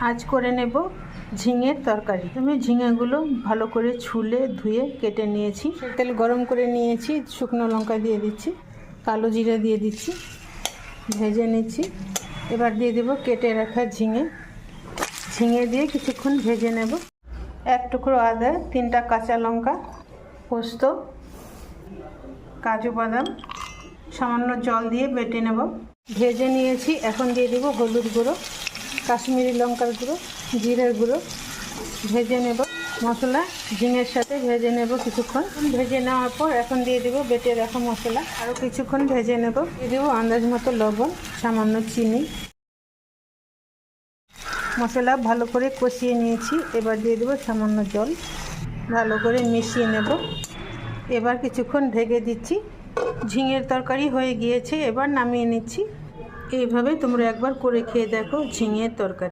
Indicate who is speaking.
Speaker 1: আজ করে নেব ঝিঙের তরকারি। আমি ঝিঙেগুলো ভালো করে ছুলে, ধুয়ে কেটে নিয়েছি। তেল গরম করে নিয়েছি, শুকনো লঙ্কা দিয়ে দিচ্ছি, কালো জিরা দিয়ে দিচ্ছি, ভেজে নিচ্ছি। এবার দিয়ে দেবো কেটে রাখা ঝিঙে। ঝিঙে দিয়ে কিছুক্ষণ ভেজে নেব। এক টুকরো আদা, তিনটা কাঁচা লঙ্কা, পোস্ত, কাজু বাদাম, সামান্য জল দিয়ে বেটে নেব। ভেজে নিয়েছি, এখন দিয়ে দেবো হলুদ গুঁড়ো। কাশ্মীরি লঙ্কার গুঁড়ো, জিরের গুঁড়ো, ভেজে নেব মশলা, ঝিঙের সাথে ভেজে নেব কিছুক্ষণ। ভেজে নেওয়ার পর এখন দিয়ে দেবো বেটে রাখা মশলা। আরও কিছুক্ষণ ভেজে নেব। দিয়ে দেবো আন্দাজ মতো লবণ, সামান্য চিনি। মশলা ভালো করে কষিয়ে নিয়েছি। এবার দিয়ে দেবো সামান্য জল। ভালো করে মিশিয়ে নেব। এবার কিছুক্ষণ ঢেকে দিচ্ছি। ঝিঙের তরকারি হয়ে গিয়েছে। এবার নামিয়ে নিচ্ছি। এইভাবে তোমরা একবার করে খেয়ে দেখো ঝিঙের তরকারি।